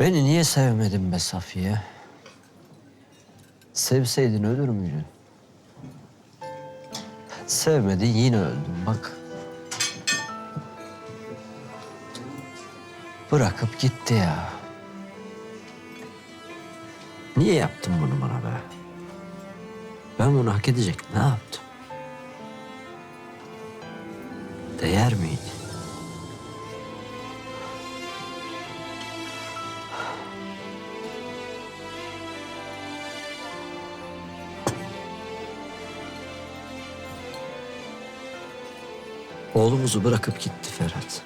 Beni niye sevmedin be Safiye? Sevseydin ölür müydün? Sevmedin yine öldün bak. Bırakıp gitti ya. Niye yaptın bunu bana be? Ben bunu hak edecek ne yaptım? Değer miydi? Oğlumuzu bırakıp gitti Ferhat.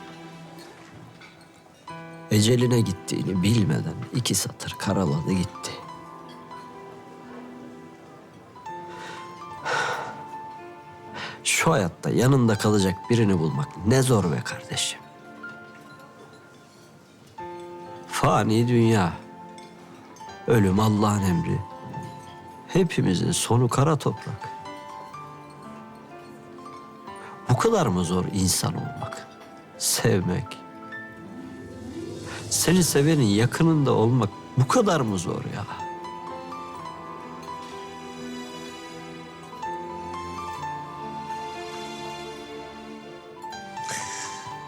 Eceline gittiğini bilmeden iki satır karaladı gitti. Şu hayatta yanında kalacak birini bulmak ne zor be kardeşim. Fani dünya. Ölüm Allah'ın emri. Hepimizin sonu kara toprak. Kadar mı zor insan olmak? Sevmek. Seni sevenin yakınında olmak bu kadar mı zor ya?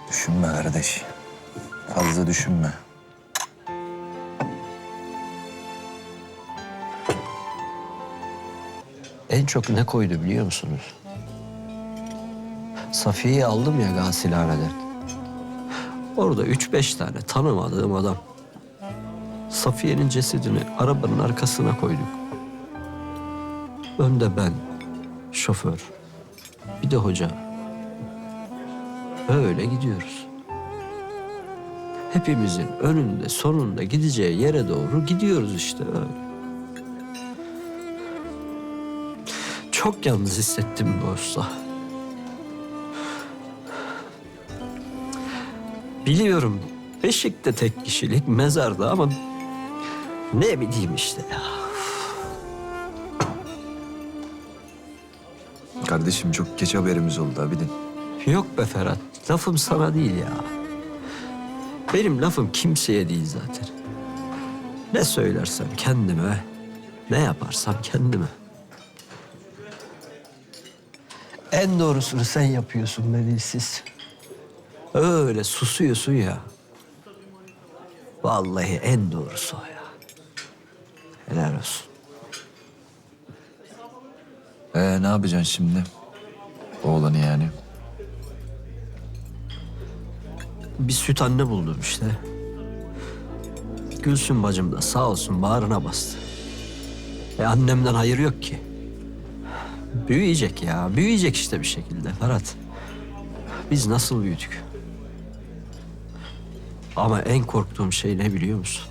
Düşünme kardeş. Fazla düşünme. En çok ne koydu biliyor musunuz? Safiye'yi aldım ya gasilhaneden. Orada üç beş tane tanımadığım adam. Safiye'nin cesedini arabanın arkasına koyduk. Önde ben, şoför, bir de hoca. Öyle gidiyoruz. Hepimizin önünde sonunda gideceği yere doğru gidiyoruz işte öyle. Çok yalnız hissettim bu usta. Biliyorum Beşik'te tek kişilik mezarda ama ne bileyim işte ya. Kardeşim çok geç haberimiz oldu abidin. Yok be Ferhat, lafım sana değil ya. Benim lafım kimseye değil zaten. Ne söylersem kendime, ne yaparsam kendime. En doğrusunu sen yapıyorsun be dilsiz. Öyle susuyorsun ya. Vallahi en doğrusu o ya. Helal olsun. Ee ne yapacaksın şimdi? Oğlanı yani. Bir süt anne buldum işte. Gülsün bacım da sağ olsun bağrına bastı. E annemden hayır yok ki. Büyüyecek ya, büyüyecek işte bir şekilde Ferhat. Biz nasıl büyüdük? Ama en korktuğum şey ne biliyor musun?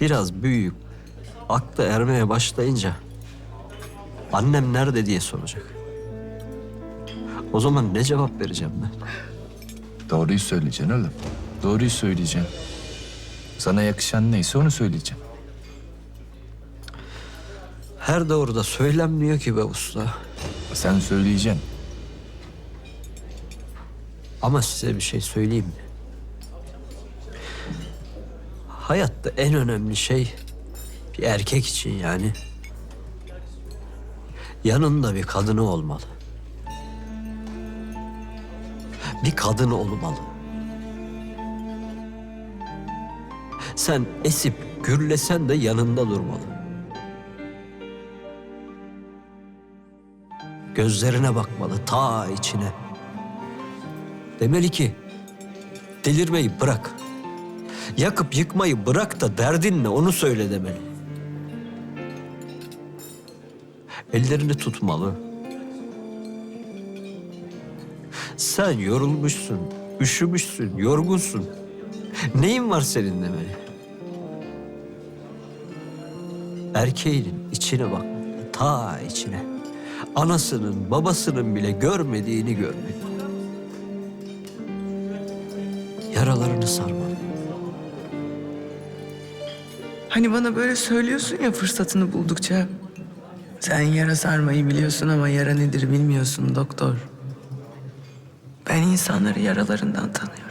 Biraz büyüyüp akla ermeye başlayınca annem nerede diye soracak. O zaman ne cevap vereceğim ben? Doğruyu söyleyeceksin oğlum. Doğruyu söyleyeceksin. Sana yakışan neyse onu söyleyeceksin. Her doğruda söylenmiyor ki be usta. Sen söyleyeceksin. Ama size bir şey söyleyeyim mi? Hayatta en önemli şey bir erkek için yani yanında bir kadını olmalı. Bir kadın olmalı. Sen esip gürlesen de yanında durmalı. Gözlerine bakmalı ta içine. Demeli ki delirmeyi bırak. Yakıp yıkmayı bırak da derdin ne onu söyle demeli. Ellerini tutmalı. Sen yorulmuşsun, üşümüşsün, yorgunsun. Neyin var senin demeli. Erkeğinin içine bak, ta içine. Anasının, babasının bile görmediğini görmeli. Yaralarını sarmalı. Hani bana böyle söylüyorsun ya fırsatını buldukça. Sen yara sarmayı biliyorsun ama yara nedir bilmiyorsun doktor. Ben insanları yaralarından tanıyorum.